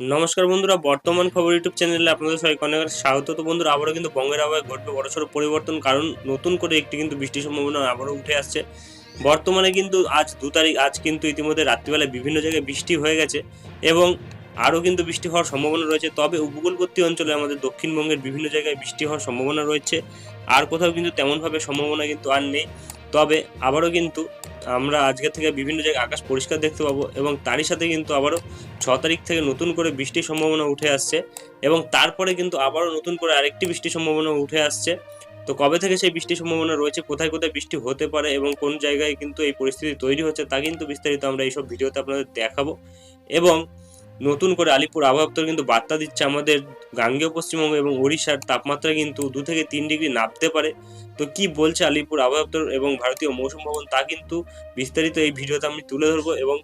নমস্কার বন্ধুরা, বর্তমান খবর ইউটিউব চ্যানেলে আপনাদের সবাইকে অনেক স্বাগত। তো বন্ধুরা, আবারও কিন্তু বঙ্গের আবহাওয়ায় ঘটবে বড়সড় পরিবর্তন, কারণ নতুন করে একটি কিন্তু বৃষ্টির সম্ভাবনা আবারও উঠে আসছে। বর্তমানে কিন্তু আজ দু তারিখ, আজ কিন্তু ইতিমধ্যে রাত্রিবেলায় বিভিন্ন জায়গায় বৃষ্টি হয়ে গেছে এবং আরও কিন্তু বৃষ্টি হওয়ার সম্ভাবনা রয়েছে। তবে উপকূলবর্তী অঞ্চলে আমাদের দক্ষিণবঙ্গের বিভিন্ন জায়গায় বৃষ্টি হওয়ার সম্ভাবনা রয়েছে। আর কোথাও কিন্তু তেমনভাবে সম্ভাবনা কিন্তু আর নেই। তবে আবারও কিন্তু আমরা আজকে থেকে বিভিন্ন জায়গায় আকাশ পরিষ্কার দেখতে পাবো এবং তারই সাথে কিন্তু আবারও ছ তারিখ থেকে নতুন করে বৃষ্টির সম্ভাবনা উঠে আসছে এবং তারপরে কিন্তু আবারও নতুন করে আরেকটি বৃষ্টির সম্ভাবনা উঠে আসছে। তো কবে থেকে সেই বৃষ্টির সম্ভাবনা রয়েছে, কোথায় কোথায় বৃষ্টি হতে পারে এবং কোন জায়গায় কিন্তু এই পরিস্থিতি তৈরি হচ্ছে তা কিন্তু বিস্তারিত আমরা এইসব ভিডিওতে আপনাদের দেখাবো। এবং নতুন করে আলিপুর আবহাওয়া দপ্তর কিন্তু বার্তা দিচ্ছে আমাদের গাঙ্গেয় পশ্চিমবঙ্গ এবং ওড়িশার তাপমাত্রা কিন্তু দু থেকে তিন ডিগ্রি নামতে পারে। তো কি বলছে আলিপুর আবহাওয়া দপ্তর এবং ভারতীয় মৌসুম ভবন তা কিন্তু বিস্তারিত এই ভিডিওতে আমি তুলে ধরবো এবং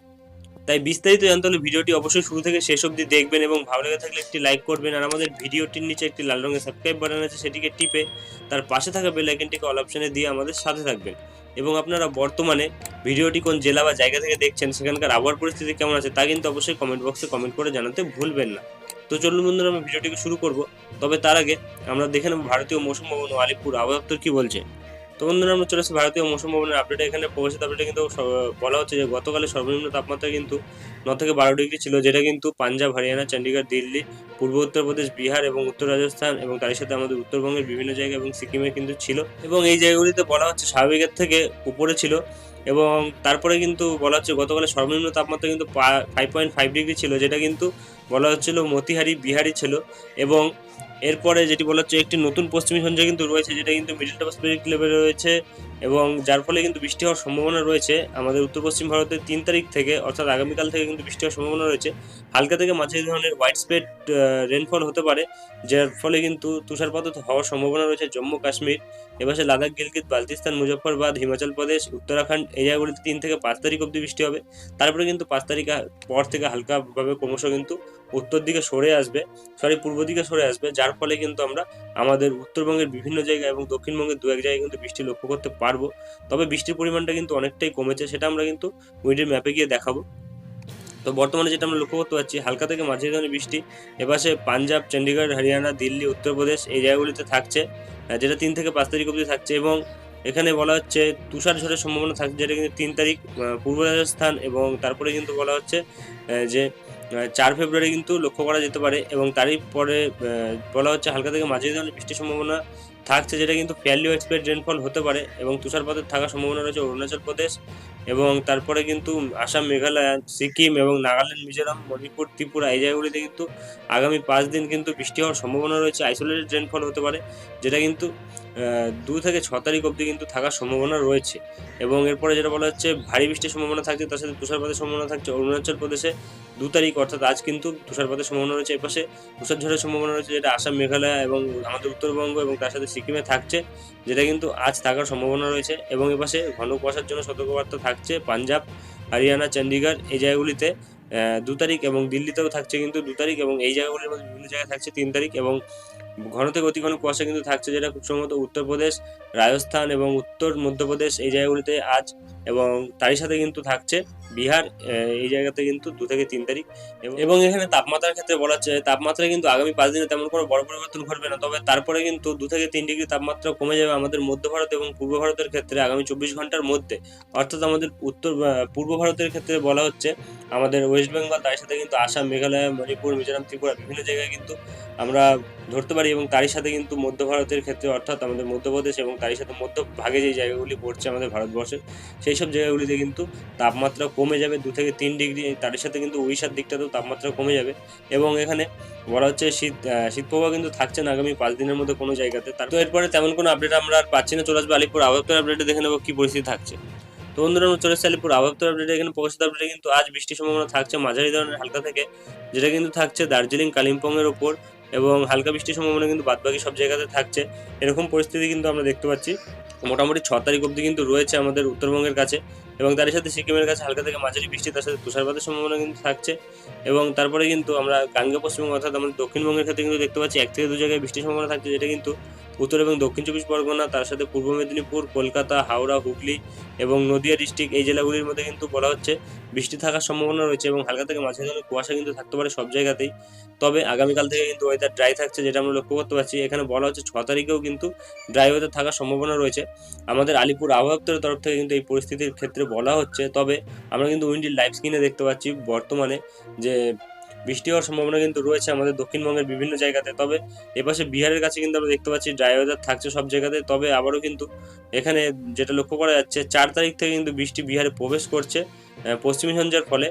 তাই বিস্তারিত জানতে হলে ভিডিওটি অবশ্যই শুরু থেকে শেষ অবধি দেখবেন এবং ভালো লেগে থাকলে একটি লাইক করবেন আর আমাদের ভিডিওটির নিচে একটি লাল রঙের সাবস্ক্রাইব বাটন আছে সেটিকে টিপে তার পাশে থাকা বেল আইকনটিকে অল অপশনে দিয়ে আমাদের সাথে থাকবেন। এবং আপনারা বর্তমানে ভিডিওটি কোন জেলা বা জায়গা থেকে দেখছেন, সেখানকার আবহাওয়ার পরিস্থিতি কেমন আছে তা কিন্তু অবশ্যই কমেন্ট বক্সে কমেন্ট করে জানাতে ভুলবেন না। তো চলুন বন্ধুরা, আমি ভিডিওটিকে শুরু করব। তবে তার আগে আমরা দেখে নেব ভারতীয় মৌসুম ভবন ও আলিপুর আবহাওয়া দপ্তর কি বলছে। বন্ধুরা, আমরা চলে আসছি ভারতীয় মৌসুম ভবনের আপডেট এখানে প্রবেশিত আপডেটে কিন্তু বলা হচ্ছে যে গতকালের সর্বনিম্ন তাপমাত্রা কিন্তু ন থেকে বারো ডিগ্রি ছিল, যেটা কিন্তু পাঞ্জাব, হরিয়ানা চণ্ডীগড় দিল্লি, পূর্ব উত্তরপ্রদেশ, বিহার এবং উত্তর রাজস্থান এবং তার সাথে আমাদের উত্তরবঙ্গের বিভিন্ন জায়গা এবং সিকিমে কিন্তু ছিল। এবং এই জায়গাগুলিতে বলা হচ্ছে স্বাভাবিকের থেকে উপরে ছিল এবং তারপরে কিন্তু বলা হচ্ছে গতকালের সর্বনিম্ন তাপমাত্রা কিন্তু ফাইভ পয়েন্ট ফাইভ ডিগ্রি ছিল, যেটা কিন্তু বলা হচ্ছিল মতিহারি, বিহারি ছিল। এবং এরপরে যেটি বলা হচ্ছে একটি নতুন পশ্চিমী সঞ্চয় কিন্তু রয়েছে, যেটা কিন্তু মিডল টপ স্পিরিট লেভেলে রয়েছে এবং যার ফলে কিন্তু বৃষ্টি হওয়ার সম্ভাবনা রয়েছে। আমাদের উত্তর পশ্চিম ভারতের তিন তারিখ থেকে, অর্থাৎ আগামীকাল থেকে কিন্তু বৃষ্টি হওয়ার সম্ভাবনা রয়েছে। হালকা থেকে মাঝে ধরনের হোয়াইট স্প্রেড রেনফল হতে পারে, যার ফলে কিন্তু তুষারপাত হওয়ার সম্ভাবনা রয়েছে জম্মু কাশ্মীর। এবার লাদাখ, গিলগিত, বালতিস্তান, মুজফ্ফরবাদ, হিমাচল প্রদেশ, উত্তরাখণ্ড এই জায়গাগুলিতে তিন থেকে পাঁচ তারিখ অবধি বৃষ্টি হবে। তারপরে কিন্তু পাঁচ তারিখ পর থেকে হালকাভাবে ক্রমশ কিন্তু উত্তর দিকে সরে আসবে সরি পূর্ব দিকে সরে আসবে, যার ফলে কিন্তু আমরা আমাদের উত্তরবঙ্গের বিভিন্ন জায়গায় এবং দক্ষিণবঙ্গের দু এক জায়গায় কিন্তু বৃষ্টি লক্ষ্য করতে পারব। তবে বৃষ্টির পরিমাণটা কিন্তু অনেকটাই কমেছে, সেটা আমরা কিন্তু উইন্ডের ম্যাপে গিয়ে দেখাবো। তো বর্তমানে যেটা আমরা লক্ষ্য করতে পারছি, হালকা থেকে মাঝারি ধরনের বৃষ্টি, এপাশে পাঞ্জাব চণ্ডীগড় হরিয়ানা, দিল্লি, উত্তরপ্রদেশ এই জায়গাগুলিতে থাকছে যেটা তিন থেকে পাঁচ তারিখ অবধি থাকছে এবং এখানে বলা হচ্ছে তুষার ঝড়ের সম্ভাবনা থাকছে, যেটা কিন্তু তিন তারিখ পূর্ব রাজস্থান এবং তারপরে কিন্তু বলা হচ্ছে যে চার ফেব্রুয়ারি কিন্তু লক্ষ্য করা যেতে পারে এবং তারই পরে বলা হচ্ছে হালকা থেকে মাঝারি ধরনের বৃষ্টির সম্ভাবনা থাকছে যেটা কিন্তু ফেয়ারলি এক্সপেক্ট রেনফল হতে পারে এবং তুষারপাতের থাকার সম্ভাবনা রয়েছে অরুণাচল প্রদেশ এবং তারপরে কিন্তু আসাম, মেঘালয়, সিকিম এবং নাগাল্যান্ড, মিজোরাম, মণিপুর, ত্রিপুরা এই জায়গাগুলিতে কিন্তু আগামী পাঁচ দিন কিন্তু বৃষ্টি হওয়ার সম্ভাবনা রয়েছে। আইসোলেটেড রেনফল হতে পারে, যেটা কিন্তু দু থেকে ছ তারিখ অবধি কিন্তু থাকার সম্ভাবনা রয়েছে এবং এরপরে যেটা বলা হচ্ছে, ভারী বৃষ্টির সম্ভাবনা থাকছে, তার সাথে তুষারপাতের সম্ভাবনা থাকছে অরুণাচল প্রদেশে দু তারিখ, অর্থাৎ আজ কিন্তু তুষারপাতের সম্ভাবনা রয়েছে এপাশে। তুষার ঝড়ের সম্ভাবনা রয়েছে যেটা আসাম, মেঘালয় এবং আমাদের উত্তরবঙ্গ এবং তার সাথে সিকিমে থাকছে, যেটা কিন্তু আজ থাকার সম্ভাবনা রয়েছে। এবং এপাশে ঘন কুয়াশার জন্য সতর্কবার্তা থাকছে পাঞ্জাব, হরিয়ানা চণ্ডীগড় এই জায়গাগুলিতে। দু তারিখ এবং দিল্লিতেও থাকছে কিন্তু দু তারিখ এবং এই জায়গাগুলির মধ্যে বিভিন্ন জায়গায় থাকছে তিন তারিখ এবং ঘন থেকে অতি ঘন কুয়াশা কিন্তু থাকছে, যেটা খুব সম্ভবত উত্তরপ্রদেশ, রাজস্থান এবং উত্তর মধ্যপ্রদেশ এই জায়গাগুলিতে আজ এবং তারই সাথে কিন্তু থাকছে। বিহার এই জায়গাতে কিন্তু দু থেকে তিন তারিখ এবং- এখানে তাপমাত্রার ক্ষেত্রে বলা হচ্ছে তাপমাত্রা কিন্তু আগামী পাঁচ দিনে তেমন কোনো বড় পরিবর্তন ঘটবে না। তবে তারপরে কিন্তু দু থেকে তিন ডিগ্রি তাপমাত্রা কমে যাবে আমাদের মধ্য ভারত এবং পূর্ব ভারতের ক্ষেত্রে আগামী চব্বিশ ঘণ্টার মধ্যে। অর্থাৎ আমাদের উত্তর পূর্ব ভারতের ক্ষেত্রে বলা হচ্ছে, আমাদের ওয়েস্ট বেঙ্গল, তার সাথে কিন্তু আসাম, মেঘালয়, মণিপুর, মিজোরাম, ত্রিপুরা বিভিন্ন জায়গায় কিন্তু আমরা ধরতে পারি এবং তারই সাথে কিন্তু মধ্য ভারতের ক্ষেত্রে অর্থাৎ আমাদের মধ্যপ্রদেশ এবং তারই সাথে মধ্য ভাগে যে জায়গাগুলি পড়ছে আমাদের ভারতবর্ষের, সেই সব জায়গাগুলিতে কিন্তু তাপমাত্রা কমে যাবে দু থেকে তিন ডিগ্রি, তার সাথে কিন্তু উড়িষ্যার দিকটাতেও তাপমাত্রা কমে যাবে। এবং এখানে বলা হচ্ছে শীত শীত প্রবাহ কিন্তু থাকছে না আগামী পাঁচ দিনের মধ্যে কোনো জায়গাতে। তার তো এরপরে তেমন কোনো আপডেট আমরা আর পাচ্ছি না। চলে আসবে আলিপুর। আবহাওয়ার আপডেটে দেখে নেব কী পরিস্থিতি থাকছে। তো বন্ধুরা, আমরা চলে এসেছি আলিপুর। আবহাওয়ার আপডেটে এখানে প্রকাশিত আপডেটে কিন্তু আজ বৃষ্টির সম্ভাবনা থাকছে মাঝারি ধরনের হালকা থেকে, যেটা কিন্তু থাকছে দার্জিলিং, কালিম্পংয়ের ওপর। এবং হালকা বৃষ্টির সম্ভাবনা কিন্তু বাদবাকি সব জায়গাতে থাকছে। এরকম পরিস্থিতি কিন্তু আমরা দেখতে পাচ্ছি। মোটামুটি ছ তারিখ অবধি কিন্তু রয়েছে আমাদের উত্তরবঙ্গের কাছে। এবং তার সাথে সিকিমের কাছে হালকা থেকে মাঝারি বৃষ্টি, তার সাথে তুষারপাতের সম্ভাবনা কিন্তু থাকছে। এবং তারপরে কিন্তু আমরা গাঙ্গে পশ্চিমবঙ্গ অর্থাৎ আমাদের দক্ষিণবঙ্গের ক্ষেত্রে কিন্তু দেখতে পাচ্ছি, এক থেকে দু জায়গায় বৃষ্টির সম্ভাবনা থাকছে, যেটা কিন্তু উত্তর এবং দক্ষিণ চব্বিশ পরগনা, তার সাথে পূর্ব মেদিনীপুর, কলকাতা, হাওড়া, হুগলি এবং নদিয়া ডিস্ট্রিক্ট এই জেলাগুলির মধ্যে কিন্তু বলা হচ্ছে বৃষ্টি থাকার সম্ভাবনা রয়েছে এবং হালকা থেকে মাঝে ধরনের কুয়াশা কিন্তু থাকতে পারে সব জায়গাতেই। তবে আগামীকাল থেকে কিন্তু ওয়েদার ড্রাই থাকছে যেটা আমরা লক্ষ্য করতে পারছি। এখানে বলা হচ্ছে ছ তারিখেও কিন্তু ড্রাই ওয়েদার থাকার সম্ভাবনা রয়েছে। আমাদের আলিপুর আবহাওয়া দপ্তরের তরফ থেকে কিন্তু এই পরিস্থিতির ক্ষেত্রে বলা হচ্ছে। তবে আমরা কিন্তু উইন্ডির লাইভ স্ক্রিনে দেখতে পাচ্ছি বর্তমানে যে বৃষ্টি হওয়ার সম্ভাবনা কিন্তু রয়েছে আমাদের দক্ষিণবঙ্গের বিভিন্ন জায়গাতে। তবে এপাশে বিহারের কাছে কিন্তু আমরা দেখতে পাচ্ছি ড্রাই ওয়েদার থাকছে সব জায়গাতে। তবে আবারও কিন্তু এখানে যেটা লক্ষ্য করা যাচ্ছে, চার তারিখ থেকে কিন্তু বৃষ্টি বিহারে প্রবেশ করছে পশ্চিমী ঝঞ্ঝার ফলে।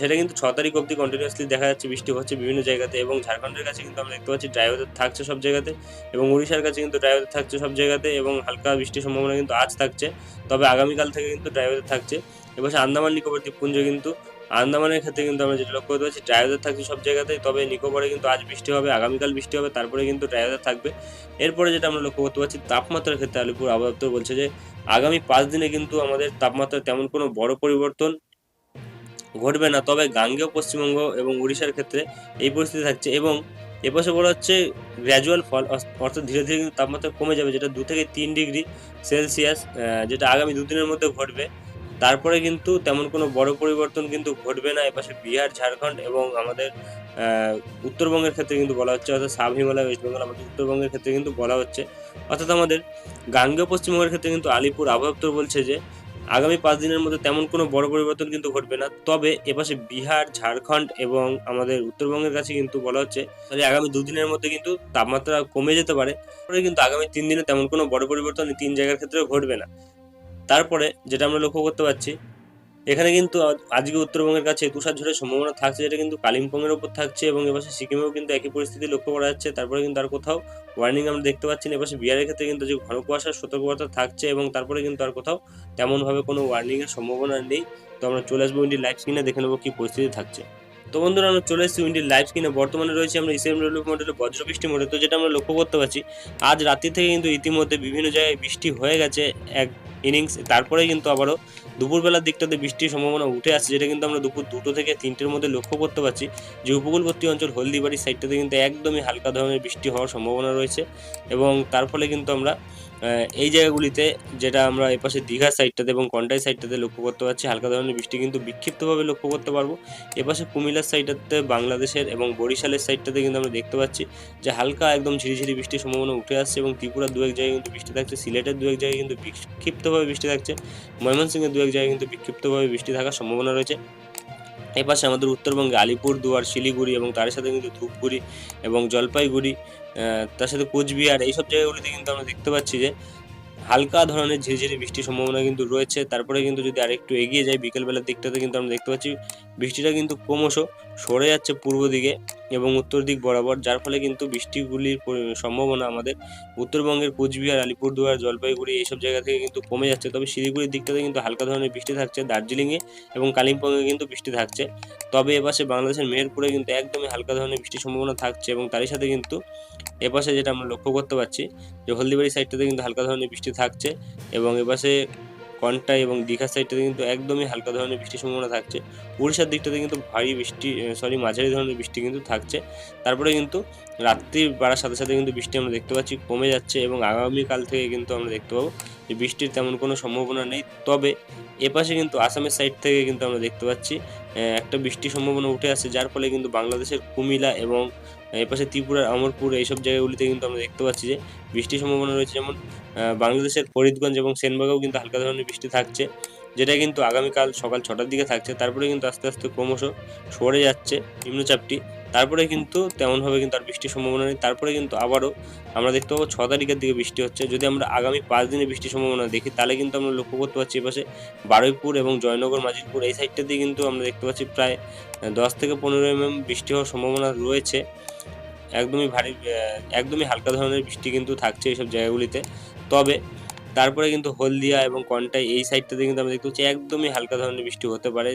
সেটা কিন্তু ছ তারিখ অবধি কন্টিনিউয়াসলি দেখা যাচ্ছে বৃষ্টি হচ্ছে বিভিন্ন জায়গাতে এবং ঝাড়খণ্ডের কাছে কিন্তু আমরা দেখতে পাচ্ছি ড্রাই ওয়েদার থাকছে সব জায়গাতে এবং উড়িষ্যার কাছে কিন্তু ড্রাই ওয়েদার থাকছে সব জায়গাতে এবং হালকা বৃষ্টির সম্ভাবনা কিন্তু আজ থাকছে। তবে আগামীকাল থেকে কিন্তু ড্রাই ওয়েদার থাকছে। এবার আন্দামান নিকোবর দ্বীপপুঞ্জ কিন্তু আন্দামানের ক্ষেত্রে কিন্তু আমরা যেটা লক্ষ্য করতে পারছি ওয়েদার থাকছে সব জায়গাতেই, তবে নিকোবরে কিন্তু আজ বৃষ্টি হবে, আগামীকাল বৃষ্টি হবে, তারপরে কিন্তু ওয়েদার থাকবে। এরপরে যেটা আমরা লক্ষ্য করতে পারছি, তাপমাত্রার ক্ষেত্রে আলিপুর আবহাওয়া দপ্তর বলছে যে, আগামী পাঁচ দিনে কিন্তু আমাদের তাপমাত্রা তেমন কোনো বড় পরিবর্তন ঘটবে না, তবে গাঙ্গেয়, পশ্চিমবঙ্গ এবং উড়িষ্যার ক্ষেত্রে এই পরিস্থিতি থাকছে এবং এপাশে বলা হচ্ছে গ্র্যাজুয়াল ফল অর্থ- অর্থাৎ ধীরে ধীরে কিন্তু তাপমাত্রা কমে যাবে, যেটা দু থেকে তিন ডিগ্রি সেলসিয়াস যেটা আগামী দুদিনের মধ্যে ঘটবে। তারপরে কিন্তু তেমন কোনো বড় পরিবর্তন কিন্তু ঘটবে না। এপাশে বিহার, ঝাড়খণ্ড এবং আমাদের উত্তরবঙ্গের ক্ষেত্রে কিন্তু বলা হচ্ছে, অর্থাৎ সাব হিমালয় ওয়েস্ট বেঙ্গল, আমাদের উত্তরবঙ্গের ক্ষেত্রে কিন্তু বলা হচ্ছে। অর্থাৎ আমাদের গাঙ্গেয় পশ্চিমবঙ্গের ক্ষেত্রে কিন্তু আলিপুর আবহাওয়া বলছে যে, আগামী পাঁচ দিনের মধ্যে তেমন কোনো বড় পরিবর্তন কিন্তু ঘটবে না। তবে এপাশে বিহার, ঝাড়খণ্ড এবং আমাদের উত্তরবঙ্গের কাছে কিন্তু বলা হচ্ছে তাহলে আগামী দুদিনের মধ্যে কিন্তু তাপমাত্রা কমে যেতে পারে। কিন্তু আগামী তিন দিনে তেমন কোনো বড় পরিবর্তন এই তিন জায়গার ক্ষেত্রেও ঘটবে না। তারপরে যেটা আমরা লক্ষ্য করতে পারছি, এখানে কিন্তু আজ- আজকে উত্তরবঙ্গের কাছে তুষার ঝড়ের সম্ভাবনা থাকছে, যেটা কিন্তু কালিম্পংয়ের উপর থাকছে এবং এপাশে সিকিমেও কিন্তু একই পরিস্থিতি লক্ষ্য করা যাচ্ছে। তারপরে কিন্তু আর কোথাও ওয়ার্নিং আমরা দেখতে পাচ্ছি না। এপাশে বিহারের ক্ষেত্রে কিন্তু যে ঘন কুয়াশার সতর্কবার্তা থাকছে এবং তারপরে কিন্তু আর কোথাও তেমনভাবে কোনো ওয়ার্নিংয়ের সম্ভাবনা নেই। তো আমরা চলে আসব উইন্ডির লাইভ স্ক্রিনে দেখে নেব কী পরিস্থিতি থাকছে। তো বন্ধুরা, আমরা চলে এসেছি উইন্ডির লাইভ স্ক্রিনে বর্তমানে রয়েছে আমরা ইসেম রেলুপ মডেলে বজ্রবৃষ্টি মোডে তো যেটা আমরা লক্ষ্য করতে পারছি, আজ রাত্রি থেকে কিন্তু ইতিমধ্যে বিভিন্ন জায়গায় বৃষ্টি হয়ে গেছে এক ইনিংস তারপরে কিন্তু আবারও দুপুরবেলার দিকটাতে বৃষ্টির সম্ভাবনা উঠে আসছে, যেটা কিন্তু আমরা দুপুর দুটো থেকে তিনটের মধ্যে লক্ষ্য করতে পারছি। যে উপকূলবর্তী অঞ্চল হলদিবাড়ির সাইডটাতে কিন্তু একদমই হালকা ধরনের বৃষ্টি হওয়ার সম্ভাবনা রয়েছে এবং তার ফলে কিন্তু আমরা এই জায়গাগুলিতে যেটা আমরা এপাশে দীঘার সাইডটাতে এবং কন্টাই সাইডটাতে লক্ষ্য করতে পারছি, হালকা ধরনের বৃষ্টি কিন্তু বিক্ষিপ্তভাবে লক্ষ্য করতে পারব। এপাশে কুমিল্লার সাইডটাতে বাংলাদেশের এবং বরিশালের সাইডটাতে কিন্তু আমরা দেখতে পাচ্ছি যে হালকা একদম ঝিরিঝিরি বৃষ্টির সম্ভাবনা উঠে আসছে এবং ত্রিপুরার দু এক জায়গায় কিন্তু বৃষ্টি থাকছে, সিলেটের দু এক জায়গায় কিন্তু বিক্ষিপ্তভাবে বৃষ্টি থাকছে, ময়মনসিংহের দু এক জায়গায় কিন্তু বিক্ষিপ্তভাবে বৃষ্টি থাকার সম্ভাবনা রয়েছে। এপাশে আমাদের উত্তরবঙ্গে আলিপুরদুয়ার শিলিগুড়ি এবং তার সাথে কিন্তু ধূপগুড়ি এবং জলপাইগুড়ি তার সাথে কোচবিহার, এইসব জায়গাগুলিতে কিন্তু আমরা দেখতে পাচ্ছি যে হালকা ধরনের ঝিরিঝিরি বৃষ্টির সম্ভাবনা কিন্তু রয়েছে। তারপরে কিন্তু যদি আরেকটু এগিয়ে যাই, বিকেলবেলার দিকটাতে কিন্তু আমরা দেখতে পাচ্ছি বৃষ্টিটা কিন্তু ক্রমশ সরে যাচ্ছে পূর্ব দিকে। এবং উত্তর দিক বরাবর, যার ফলে কিন্তু বৃষ্টিগুলির সম্ভাবনা আমাদের উত্তরবঙ্গের কোচবিহার, আলিপুরদুয়ার, জলপাইগুড়ি এইসব জায়গা থেকে কিন্তু কমে যাচ্ছে। তবে শিলিগুড়ির দিকটাতে কিন্তু হালকা ধরনের বৃষ্টি থাকছে, দার্জিলিংয়ে এবং কালিম্পংয়ে কিন্তু বৃষ্টি থাকছে। তবে এপাশে বাংলাদেশের মেহেরপুরে কিন্তু একদমই হালকা ধরনের বৃষ্টির সম্ভাবনা থাকছে এবং তারই সাথে কিন্তু এপাশে যেটা আমরা লক্ষ্য করতে পারছি যে হলদিবাড়ি সাইডটাতে কিন্তু হালকা ধরনের বৃষ্টি থাকছে এবং এপাশে কন্টাই এবং দীঘার সাইডটাতে কিন্তু একদমই হালকা ধরনের বৃষ্টির সম্ভাবনা থাকছে। উড়িষ্যার দিকটাতে কিন্তু ভারী বৃষ্টি সরি মাঝারি ধরনের বৃষ্টি কিন্তু থাকছে। তারপরে কিন্তু রাত্রি বাড়ার সাথে সাথে কিন্তু বৃষ্টি আমরা দেখতে পাচ্ছি কমে যাচ্ছে এবং আগামীকাল থেকে কিন্তু আমরা দেখতে পাবো যে বৃষ্টির তেমন কোনো সম্ভাবনা নেই। তবে এপাশে কিন্তু আসামের সাইড থেকে কিন্তু আমরা দেখতে পাচ্ছি একটা বৃষ্টির সম্ভাবনা উঠে আসছে, যার ফলে কিন্তু বাংলাদেশের কুমিলা এবং এপাশে ত্রিপুরার অমরপুর এইসব জায়গাগুলিতে কিন্তু আমরা দেখতে পাচ্ছি যে বৃষ্টির সম্ভাবনা রয়েছে। যেমন বাংলাদেশের ফরিদগঞ্জ এবং সেনবাগেও কিন্তু হালকা ধরনের বৃষ্টি থাকছে, যেটা কিন্তু আগামীকাল সকাল ছটার দিকে থাকছে। তারপরে কিন্তু আস্তে আস্তে ক্রমশ সরে যাচ্ছে নিম্নচাপটি। তারপরে কিন্তু তেমনভাবে কিন্তু আর বৃষ্টির সম্ভাবনা নেই। তারপরে কিন্তু আবারও আমরা দেখতে পাবো ছ তারিখের দিকে বৃষ্টি হচ্ছে। যদি আমরা আগামী পাঁচ দিনে বৃষ্টির সম্ভাবনা দেখি, তাহলে কিন্তু আমরা লক্ষ্য করতে পারছি এপাশে বারুইপুর এবং জয়নগর মাজিরপুর এই সাইডটা দিয়ে কিন্তু আমরা দেখতে পাচ্ছি প্রায় দশ থেকে পনেরো এমএম বৃষ্টি হওয়ার সম্ভাবনা রয়েছে। একদমই ভারী একদমই হালকা ধরনের বৃষ্টি কিন্তু থাকছে এইসব জায়গাগুলিতে। তবে তারপরে কিন্তু হলদিয়া এবং কন্টাই এই সাইডটাতে কিন্তু আমরা দেখতে পাচ্ছি একদমই হালকা ধরনের বৃষ্টি হতে পারে।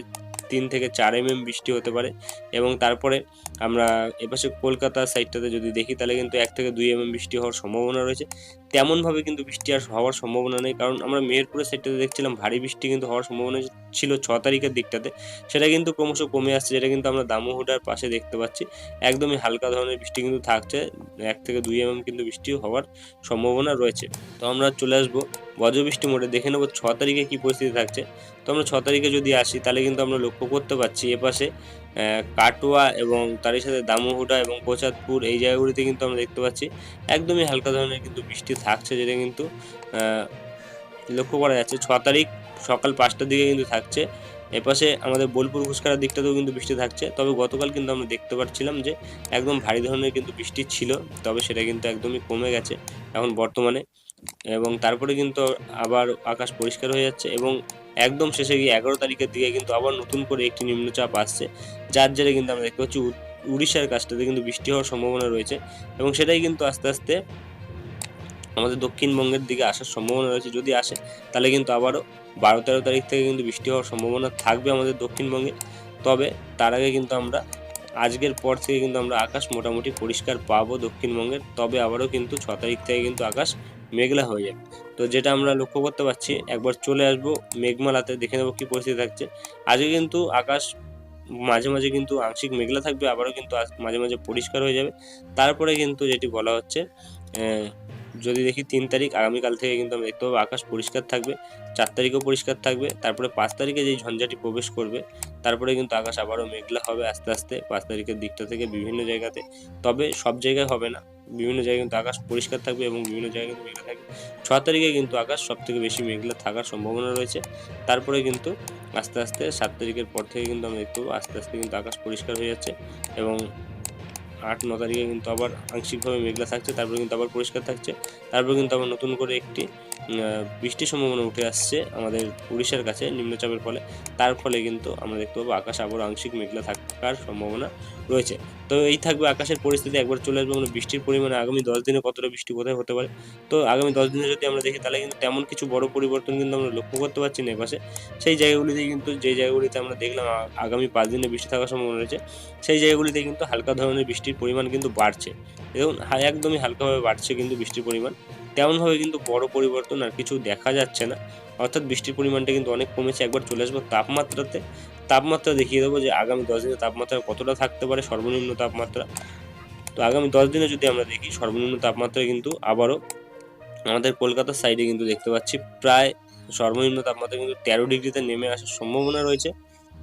তিন থেকে চার এমএম বৃষ্টি হতে পারে এবং তারপরে আমরা এপাশে কলকাতা সাইডটাতে যদি দেখি, তাহলে কিন্তু এক থেকে দুই এমএম বৃষ্টি হওয়ার সম্ভাবনা রয়েছে। তেমনভাবে কিন্তু বৃষ্টি আর হওয়ার সম্ভাবনা নেই, কারণ আমরা মেহেরপুরের সাইডটাতে দেখছিলাম, ভারী বৃষ্টি কিন্তু হওয়ার সম্ভাবনা ছিল ছ তারিখের দিকটাতে। সেটা কিন্তু ক্রমশ কমে আসছে, যেটা কিন্তু আমরা দামোহটার পাশে দেখতে পাচ্ছি। একদমই হালকা ধরনের বৃষ্টি কিন্তু থাকছে, এক থেকে দুই এমএম কিন্তু বৃষ্টি হওয়ার সম্ভাবনা রয়েছে। তো আমরা চলে আসব বজ্রবৃষ্টি মোড়ে দেখে নেব ছ তারিখে কী পরিস্থিতি থাকছে। তো আমরা ছ তারিখে যদি আসি, তাহলে কিন্তু আমরা লক্ষ্য করতে পারছি এপাশে কাটোয়া এবং তারই সাথে দামোহটা এবং কোচাতপুর এই জায়গাগুলিতে কিন্তু আমরা দেখতে পাচ্ছি। একদমই হালকা ধরনের কিন্তু বৃষ্টি থাকছে যেটা কিন্তু লক্ষ্য করা যাচ্ছে। ছ তারিখ সকাল পাঁচটার দিকে কিন্তু থাকছে। এপাশে আমাদের বোলপুর ঘুষকারার দিকটাতেও কিন্তু বৃষ্টি থাকছে। তবে গতকাল কিন্তু আমরা দেখতে পাচ্ছিলাম যে একদম ভারী ধরনের কিন্তু বৃষ্টি ছিল, তবে সেটা কিন্তু একদমই কমে গেছে এখন বর্তমানে। এবং তারপরে কিন্তু আবার আকাশ পরিষ্কার হয়ে যাচ্ছে এবং একদম শেষে গিয়ে এগারো তারিখের দিকে কিন্তু আবার নতুন করে একটি নিম্নচাপ আসছে, যার জেরে কিন্তু আমরা দেখতে পাচ্ছি উড়িষ্যার কাছটাতে কিন্তু বৃষ্টি হওয়ার সম্ভাবনা রয়েছে এবং সেটাই কিন্তু আস্তে আস্তে আমাদের দক্ষিণবঙ্গের দিকে আসার সম্ভাবনা রয়েছে। যদি আসে, তাহলে কিন্তু আবারও বারো তেরো তারিখ থেকে কিন্তু বৃষ্টি হওয়ার সম্ভাবনা থাকবে আমাদের দক্ষিণবঙ্গে। তবে তার আগে কিন্তু আমরা আজকের পর থেকে কিন্তু আমরা আকাশ মোটামুটি পরিষ্কার পাবো দক্ষিণবঙ্গের। তবে আবারও কিন্তু ছ তারিখ থেকে কিন্তু আকাশ মেঘলা হয়ে যাবে তো যেটা আমরা লক্ষ্য করতে পারছি, একবার চলে আসব, মেঘমালাতে দেখে নেব কী পরিস্থিতি থাকছে। আজকে কিন্তু আকাশ মাঝে মাঝে কিন্তু আংশিক মেঘলা থাকবে, আবারও কিন্তু মাঝে মাঝে পরিষ্কার হয়ে যাবে। তারপরে কিন্তু যেটি বলা হচ্ছে যদি দেখি তিন তারিখ, আগামীকাল থেকে কিন্তু আমরা দেখতে পাবো আকাশ পরিষ্কার থাকবে, চার তারিখও পরিষ্কার থাকবে, তারপরে পাঁচ তারিখে যেই ঝঞ্ঝাটি প্রবেশ করবে, তারপরে কিন্তু আকাশ আবারও মেঘলা হবে আস্তে আস্তে, পাঁচ তারিখের দিকটা থেকে বিভিন্ন জায়গাতে। তবে সব জায়গায় হবে না। বিভিন্ন জায়গায় কিন্তু আকাশ পরিষ্কার থাকবে এবং বিভিন্ন জায়গায় কিন্তু মেঘলা থাকবে। ছ তারিখে কিন্তু আকাশ সব থেকে বেশি মেঘলা থাকার সম্ভাবনা রয়েছে। তারপরে কিন্তু আস্তে আস্তে সাত তারিখের পর থেকে কিন্তু আমরা দেখতে পাবো আস্তে আস্তে কিন্তু আকাশ পরিষ্কার হয়ে যাচ্ছে এবং আট, ন তারিখে কিন্তু আবার আংশিকভাবে মেঘলা থাকছে, তারপরে কিন্তু আবার পরিষ্কার থাকছে। তারপরে কিন্তু আবার নতুন করে একটি বৃষ্টির সম্ভাবনা উঠে আসছে আমাদের উড়িষ্যার কাছে নিম্নচাপের ফলে। তার ফলে কিন্তু আমরা দেখতে পাবো আকাশ আবার আংশিক মেঘলা থাকার সম্ভাবনা রয়েছে। তো এই থাকবে আকাশের পরিস্থিতি। একবার চলে আসবে আমরা বৃষ্টির পরিমাণে। আগামী দশ দিনে কতটা বৃষ্টি কোথায় হতে পারে? তো আগামী দশ দিনে যদি আমরা দেখি, তাহলে কিন্তু তেমন কিছু বড় পরিবর্তন কিন্তু আমরা লক্ষ্য করতে পারছি না এপাশে। সেই জায়গাগুলিতে কিন্তু, যে জায়গাগুলিতে আমরা দেখলাম আগামী পাঁচ দিনে বৃষ্টি থাকার সম্ভাবনা রয়েছে, সেই জায়গাগুলিতে কিন্তু হালকা ধরনের বৃষ্টির পরিমাণ কিন্তু বাড়ছে। এবং একদমই হালকাভাবে বাড়ছে কিন্তু বৃষ্টির পরিমাণ। তেমনভাবে কিন্তু বড় পরিবর্তন আর কিছু দেখা যাচ্ছে না। অর্থাৎ বৃষ্টির পরিমাণটা কিন্তু অনেক কমেছে। একবার চলে আসব তাপমাত্রাতে। তাপমাত্রা দেখিয়ে দেবো যে আগামী দশ দিনে তাপমাত্রা কতটা থাকতে পারে, সর্বনিম্ন তাপমাত্রা। তো আগামী দশ দিনে যদি আমরা দেখি, সর্বনিম্ন তাপমাত্রা কিন্তু আবারও আমাদের কলকাতার সাইডে কিন্তু দেখতে পাচ্ছি। প্রায় সর্বনিম্ন তাপমাত্রা কিন্তু তেরো ডিগ্রিতে নেমে আসার সম্ভাবনা রয়েছে।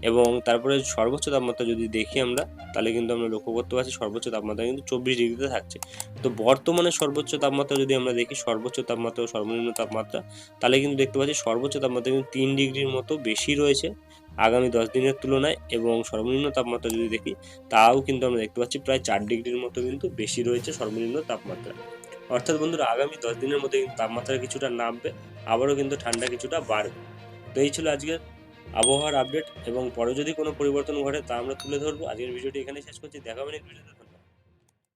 এবং তারপরে সর্বোচ্চ তাপমাত্রা যদি দেখি আমরা, তাহলে কিন্তু আমরা লক্ষ্য করতে পারছি সর্বোচ্চ তাপমাত্রা কিন্তু চব্বিশ ডিগ্রিতে থাকছে। তো বর্তমানে সর্বোচ্চ তাপমাত্রা যদি আমরা দেখি, সর্বোচ্চ তাপমাত্রা ও সর্বনিম্ন তাপমাত্রা, তাহলে কিন্তু দেখতে পাচ্ছি সর্বোচ্চ তাপমাত্রা কিন্তু তিন ডিগ্রির মতো বেশি রয়েছে আগামী দশ দিনের তুলনায় এবং সর্বনিম্ন তাপমাত্রা যদি দেখি, তাও কিন্তু আমরা দেখতে পাচ্ছি প্রায় চার ডিগ্রির মতো কিন্তু বেশি রয়েছে সর্বনিম্ন তাপমাত্রা। অর্থাৎ বন্ধুরা, আগামী দশ দিনের মধ্যে কিন্তু তাপমাত্রা কিছুটা নামবে, আবারও কিন্তু ঠান্ডা কিছুটা বাড়বে। তো এই ছিল আজকের আবহাওয়ার আপডেট এবং পরে যদি কোনো পরিবর্তন ঘটে তা আমরা তুলে ধরবো। আজকের ভিডিওটি এখানে শেষ করছি। দেখা হবে নেক্সট ভিডিওতে